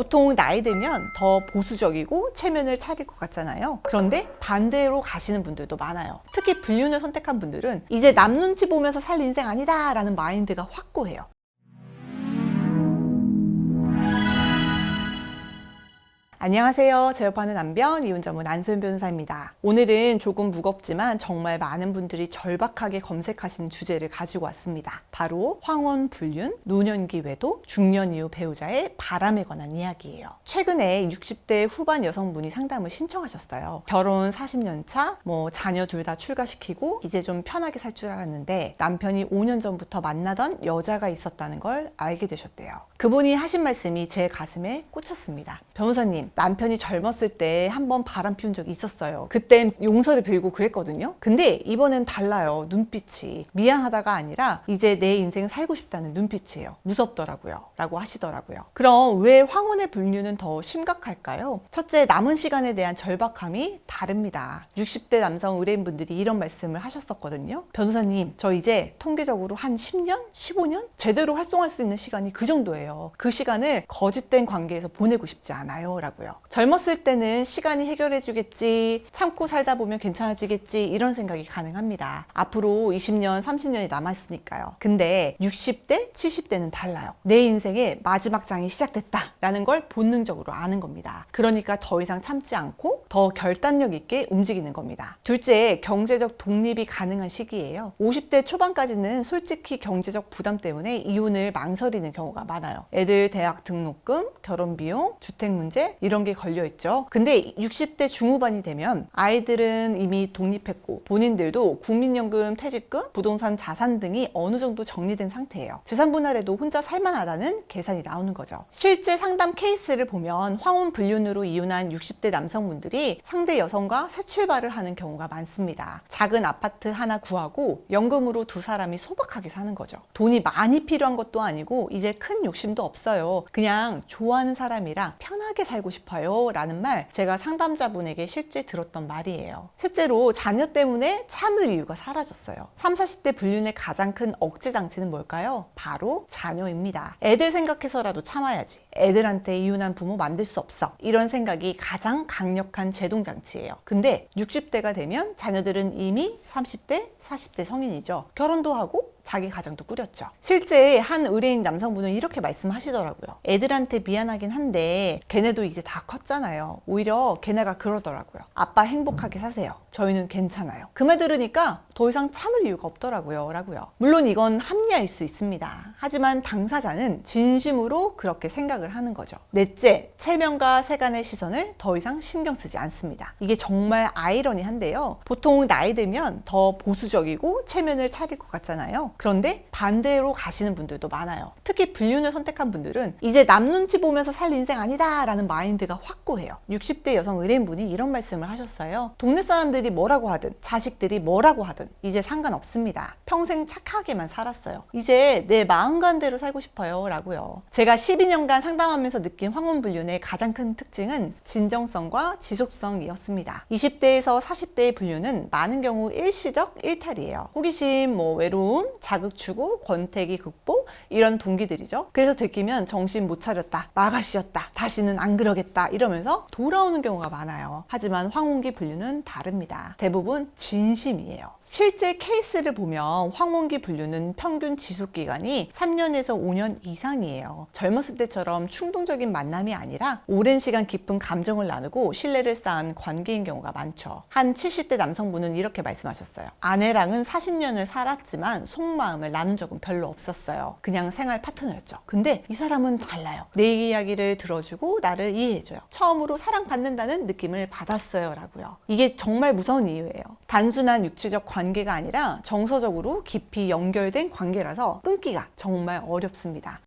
보통 나이 들면 더 보수적이고 체면을 차릴 것 같잖아요. 그런데 반대로 가시는 분들도 많아요. 특히 불륜을 선택한 분들은 이제 남 눈치 보면서 살 인생 아니다 라는 마인드가 확고해요. 안녕하세요. 제 옆하는 남변 이혼자문 안소연 변호사입니다. 오늘은 조금 무겁지만 정말 많은 분들이 절박하게 검색하시는 주제를 가지고 왔습니다. 바로 황혼 불륜, 노년기 외도, 중년 이후 배우자의 바람에 관한 이야기예요. 최근에 60대 후반 여성분이 상담을 신청하셨어요. 결혼 40년 차, 뭐 자녀 둘 다 출가시키고 이제 좀 편하게 살 줄 알았는데 남편이 5년 전부터 만나던 여자가 있었다는 걸 알게 되셨대요. 그분이 하신 말씀이 제 가슴에 꽂혔습니다. 변호사님, 남편이 젊었을 때 한번 바람 피운 적이 있었어요. 그땐 용서를 빌고 그랬거든요. 근데 이번엔 달라요. 눈빛이. 미안하다가 아니라 이제 내 인생 살고 싶다는 눈빛이에요. 무섭더라고요. 라고 하시더라고요. 그럼 왜 황혼의 불륜은 더 심각할까요? 첫째, 남은 시간에 대한 절박함이 다릅니다. 60대 남성 의뢰인분들이 이런 말씀을 하셨었거든요. 변호사님, 저 이제 통계적으로 한 10년? 15년? 제대로 활동할 수 있는 시간이 그 정도예요. 그 시간을 거짓된 관계에서 보내고 싶지 않아요. 라고 요. 젊었을 때는 시간이 해결해 주겠지, 참고 살다 보면 괜찮아지겠지, 이런 생각이 가능합니다. 앞으로 20년, 30년이 남았으니까요. 근데 60대, 70대는 달라요. 내 인생의 마지막 장이 시작됐다. 라는 걸 본능적으로 아는 겁니다. 그러니까 더 이상 참지 않고 더 결단력 있게 움직이는 겁니다. 둘째, 경제적 독립이 가능한 시기예요. 50대 초반까지는 솔직히 경제적 부담 때문에 이혼을 망설이는 경우가 많아요. 애들 대학 등록금, 결혼 비용, 주택 문제 이런 게 걸려 있죠. 근데 60대 중후반이 되면 아이들은 이미 독립했고 본인들도 국민연금, 퇴직금, 부동산 자산 등이 어느 정도 정리된 상태예요. 재산 분할에도 혼자 살만하다는 계산이 나오는 거죠. 실제 상담 케이스를 보면 황혼 불륜으로 이혼한 60대 남성분들이 상대 여성과 새 출발을 하는 경우가 많습니다. 작은 아파트 하나 구하고 연금으로 두 사람이 소박하게 사는 거죠. 돈이 많이 필요한 것도 아니고 이제 큰 욕심도 없어요. 그냥 좋아하는 사람이랑 편하게 살고 싶어요. 라는 말 제가 상담자분에게 실제 들었던 말이에요. 셋째로 자녀 때문에 참을 이유가 사라졌어요. 3, 40대 불륜의 가장 큰 억제 장치는 뭘까요? 바로 자녀입니다. 애들 생각해서라도 참아야지. 애들한테 이혼한 부모 만들 수 없어. 이런 생각이 가장 강력한 제동 장치예요. 근데 60대가 되면 자녀들은 이미 30대, 40대 성인이죠. 결혼도 하고 자기 가정도 꾸렸죠. 실제 한 의뢰인 남성분은 이렇게 말씀하시더라고요. 애들한테 미안하긴 한데 걔네도 이제 다 컸잖아요. 오히려 걔네가 그러더라고요. 아빠 행복하게 사세요. 저희는 괜찮아요. 그 말 들으니까 더 이상 참을 이유가 없더라고요. 라고요. 물론 이건 합리화일 수 있습니다. 하지만 당사자는 진심으로 그렇게 생각을 하는 거죠. 넷째, 체면과 세간의 시선을 더 이상 신경 쓰지 않습니다. 이게 정말 아이러니한데요. 보통 나이 들면 더 보수적이고 체면을 차릴 것 같잖아요. 그런데 반대로 가시는 분들도 많아요. 특히 불륜을 선택한 분들은 이제 남 눈치 보면서 살 인생 아니다 라는 마인드가 확고해요. 60대 여성 의뢰인분이 이런 말씀을 하셨어요. 동네 사람들이 뭐라고 하든 자식들이 뭐라고 하든 이제 상관없습니다. 평생 착하게만 살았어요. 이제 내 마음간대로 살고 싶어요 라고요. 제가 12년간 상담하면서 느낀 황혼불륜의 가장 큰 특징은 진정성과 지속성이었습니다. 20대에서 40대의 불륜은 많은 경우 일시적 일탈이에요. 호기심, 뭐 외로움, 자극 추구, 권태기 극복 이런 동기들이죠. 그래서 들키면 정신 못 차렸다, 마가씨였다, 다시는 안 그러겠다 이러면서 돌아오는 경우가 많아요. 하지만 황혼기 불륜은 다릅니다. 대부분 진심이에요. 실제 케이스를 보면 황혼기 분류는 평균 지속 기간이 3년에서 5년 이상이에요. 젊었을 때처럼 충동적인 만남이 아니라 오랜 시간 깊은 감정을 나누고 신뢰를 쌓은 관계인 경우가 많죠. 한 70대 남성분은 이렇게 말씀하셨어요. 아내랑은 40년을 살았지만 속마음을 나눈 적은 별로 없었어요. 그냥 생활 파트너였죠. 근데 이 사람은 달라요. 내 이야기를 들어주고 나를 이해해줘요. 처음으로 사랑받는다는 느낌을 받았어요. 라고요. 이게 정말 무서운 이유예요. 단순한 육체적 관 계가 아니라 정서적으로 깊이 연결된 관계라서 끊기가 정말 어렵습니다.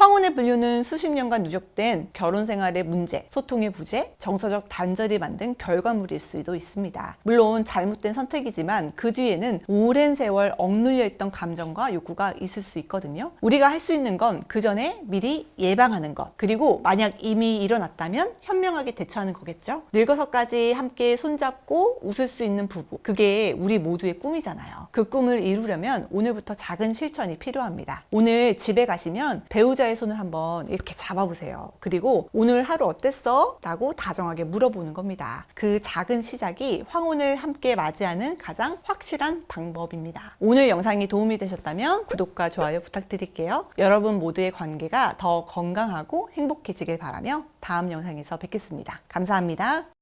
황혼의 분류는 수십 년간 누적된 결혼 생활의 문제, 소통의 부재, 정서적 단절이 만든 결과물일 수도 있습니다. 물론 잘못된 선택이지만 그 뒤에는 오랜 세월 억눌려 있던 감정과 욕구가 있을 수 있거든요. 우리가 할 수 있는 건 그 전에 미리 예방하는 것, 그리고 만약 이미 일어났다면 현명하게 대처하는 거겠죠. 늙어서까지 함께 손잡고 웃을 수 있는 부부, 그게 우리 모두의 꿈이잖아요. 그 꿈을 이루려면 오늘부터 작은 실천이 필요합니다. 오늘 집에 가시면 배우자의 누군가의 손을 한번 이렇게 잡아보세요. 그리고 오늘 하루 어땠어? 라고 다정하게 물어보는 겁니다. 그 작은 시작이 황혼을 함께 맞이하는 가장 확실한 방법입니다. 오늘 영상이 도움이 되셨다면 구독과 좋아요 부탁드릴게요. 여러분 모두의 관계가 더 건강하고 행복해지길 바라며 다음 영상에서 뵙겠습니다. 감사합니다.